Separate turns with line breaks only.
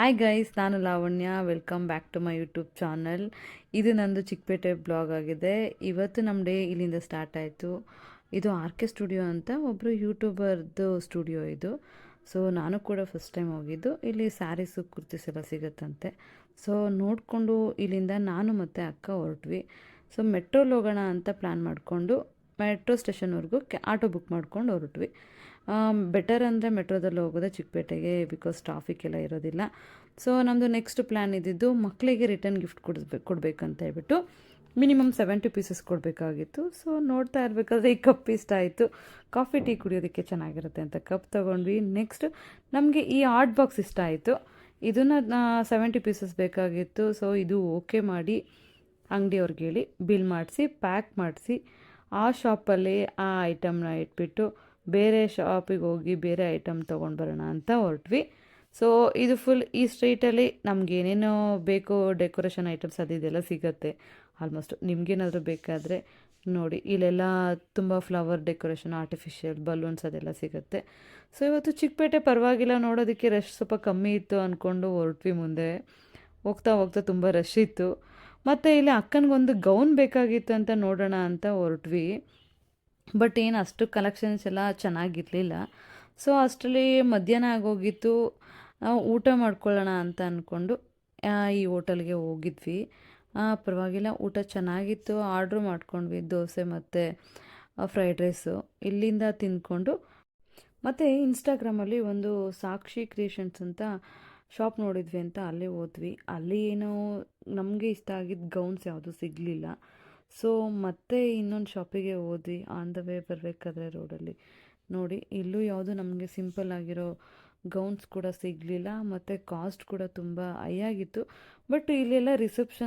Hi guys ನಾನು Lavanya. Welcome back to my YouTube channel ಇದು ನಂದು ಚಿಕ್ಕಪೇಟೆ ಬ್ಲಾಗ್ ಆಗಿದೆ. ಇವತ್ತು ನಮ್ಮ ಡೇ ಇಲ್ಲಿಂದ ಸ್ಟಾರ್ಟ್ ಆಯಿತು. ಇದು ಆರ್ ಕೆ ಸ್ಟುಡಿಯೋ ಅಂತ ಒಬ್ಬರು ಯೂಟ್ಯೂಬರ್ದು ಸ್ಟುಡಿಯೋ ಇದು. ಸೊ ನಾನು ಕೂಡ ಫಸ್ಟ್ ಟೈಮ್ ಹೋಗಿದ್ದು. ಇಲ್ಲಿ ಸ್ಯಾರೀಸು ಕುರ್ತೀಸ್ ಎಲ್ಲ ಸಿಗುತ್ತಂತೆ. ಸೊ ನೋಡಿಕೊಂಡು ಇಲ್ಲಿಂದ ನಾನು ಮತ್ತು ಅಕ್ಕ ಹೊರಟ್ವಿ. ಸೊ ಮೆಟ್ರೋಲ್ ಹೋಗೋಣ ಅಂತ ಪ್ಲ್ಯಾನ್ ಮಾಡಿಕೊಂಡು ಮೆಟ್ರೋ ಸ್ಟೇಷನ್ವರೆಗೂ ಕ್ಯಾ ಆಟೋ ಬುಕ್ ಮಾಡ್ಕೊಂಡು ಹೊರಟ್ವಿ. ಬೆಟರ್ ಅಂದರೆ ಮೆಟ್ರೋದಲ್ಲಿ ಹೋಗೋದೇ ಚಿಕ್ಕಪೇಟೆಗೆ ಬಿಕಾಸ್ ಟ್ರಾಫಿಕ್ ಎಲ್ಲ ಇರೋದಿಲ್ಲ. ಸೊ ನಮ್ಮದು ನೆಕ್ಸ್ಟ್ ಪ್ಲ್ಯಾನ್ ಇದ್ದಿದ್ದು ಮಕ್ಕಳಿಗೆ ರಿಟರ್ನ್ ಗಿಫ್ಟ್ ಕೊಡಬೇಕು ಕೊಡಬೇಕಂತ ಹೇಳ್ಬಿಟ್ಟು ಮಿನಿಮಮ್ ಸೆವೆಂಟಿ ಪೀಸಸ್ ಕೊಡಬೇಕಾಗಿತ್ತು. ಸೊ ನೋಡ್ತಾ ಇರಬೇಕಾದ್ರೆ ಈ ಕಪ್ ಇಷ್ಟ ಆಯಿತು. ಕಾಫಿ ಟೀ ಕುಡಿಯೋದಕ್ಕೆ ಚೆನ್ನಾಗಿರುತ್ತೆ ಅಂತ ಕಪ್ ತೊಗೊಂಡ್ವಿ. ನೆಕ್ಸ್ಟ್ ನಮಗೆ ಈ ಆರ್ಟ್ ಬಾಕ್ಸ್ ಇಷ್ಟ ಆಯಿತು. ಇದನ್ನು ಸೆವೆಂಟಿ ಪೀಸಸ್ ಬೇಕಾಗಿತ್ತು. ಸೊ ಇದು ಓಕೆ ಮಾಡಿ ಅಂಗಡಿಯವ್ರಿಗೆ ಹೇಳಿ ಬಿಲ್ ಮಾಡಿಸಿ ಪ್ಯಾಕ್ ಮಾಡಿಸಿ ಆ ಶಾಪಲ್ಲಿ ಆ ಐಟಮ್ನ ಇಟ್ಬಿಟ್ಟು ಬೇರೆ ಶಾಪಿಗೆ ಹೋಗಿ ಬೇರೆ ಐಟಮ್ ತೊಗೊಂಡು ಬರೋಣ ಅಂತ ಹೊರಟ್ವಿ. ಸೊ ಇದು ಫುಲ್ ಈ ಸ್ಟ್ರೀಟಲ್ಲಿ ನಮ್ಗೆ ಏನೇನೋ ಬೇಕು ಡೆಕೋರೇಷನ್ ಐಟಮ್ಸ್ ಅದು ಇದೆಲ್ಲ ಸಿಗುತ್ತೆ. ಆಲ್ಮೋಸ್ಟ್ ನಿಮ್ಗೇನಾದರೂ ಬೇಕಾದರೆ ನೋಡಿ, ಇಲ್ಲೆಲ್ಲ ತುಂಬ ಫ್ಲವರ್ ಡೆಕೋರೇಷನ್ ಆರ್ಟಿಫಿಷಿಯಲ್ ಬಲೂನ್ಸ್ ಅದೆಲ್ಲ ಸಿಗುತ್ತೆ. ಸೊ ಇವತ್ತು ಚಿಕ್ಕಪೇಟೆ ಪರವಾಗಿಲ್ಲ ನೋಡೋದಕ್ಕೆ ರಶ್ ಸ್ವಲ್ಪ ಕಮ್ಮಿ ಇತ್ತು ಅಂದ್ಕೊಂಡು ಹೊರಟ್ವಿ ಮುಂದೆ. ಹೋಗ್ತಾ ಹೋಗ್ತಾ ತುಂಬ ರಶ್ ಇತ್ತು. ಮತ್ತು ಇಲ್ಲಿ ಅಕ್ಕನಿಗೊಂದು ಗೌನ್ ಬೇಕಾಗಿತ್ತು ಅಂತ ನೋಡೋಣ ಅಂತ ಹೊರಟ್ವಿ. ಬಟ್ ಏನು, ಅಷ್ಟು ಕಲೆಕ್ಷನ್ಸ್ ಎಲ್ಲ ಚೆನ್ನಾಗಿರಲಿಲ್ಲ. ಸೊ ಅಷ್ಟರಲ್ಲಿ ಮಧ್ಯಾಹ್ನ ಆಗೋಗಿತ್ತು. ಊಟ ಮಾಡ್ಕೊಳ್ಳೋಣ ಅಂತ ಅಂದ್ಕೊಂಡು ಈ ಹೋಟೆಲ್ಗೆ ಹೋಗಿದ್ವಿ. ಪರವಾಗಿಲ್ಲ, ಊಟ ಚೆನ್ನಾಗಿತ್ತು. ಆರ್ಡ್ರ್ ಮಾಡ್ಕೊಂಡ್ವಿ, ದೋಸೆ ಮತ್ತು ಫ್ರೈಡ್ ರೈಸು ಇಲ್ಲಿಂದ ತಿಂದ್ಕೊಂಡು, ಮತ್ತು ಇನ್ಸ್ಟಾಗ್ರಾಮಲ್ಲಿ ಒಂದು ಸಾಕ್ಷಿ ಕ್ರಿಯೇಷನ್ಸ್ ಅಂತ ಶಾಪ್ ನೋಡಿದ್ವಿ ಅಂತ ಅಲ್ಲೇ ಹೋದ್ವಿ. ಅಲ್ಲಿ ಏನೋ ನಮಗೆ ಇಷ್ಟ ಆಗಿದ್ದ ಗೌನ್ಸ್ ಯಾವುದು ಸಿಗಲಿಲ್ಲ. ಸೊ ಮತ್ತೆ ಇನ್ನೊಂದು ಶಾಪಿಗೆ ಹೋದ್ವಿ. ಆನ್ ದ ವೇ ಬರಬೇಕಾದ್ರೆ ರೋಡಲ್ಲಿ ನೋಡಿ, ಇಲ್ಲೂ ಯಾವುದು ನಮಗೆ ಸಿಂಪಲ್ ಆಗಿರೋ ಗೌನ್ಸ್ ಕೂಡ ಸಿಗಲಿಲ್ಲ. ಮತ್ತು ಕಾಸ್ಟ್ ಕೂಡ ತುಂಬ ಹೈ ಆಗಿತ್ತು. ಬಟ್ ಇಲ್ಲೆಲ್ಲ ರಿಸೆಪ್ಷನ್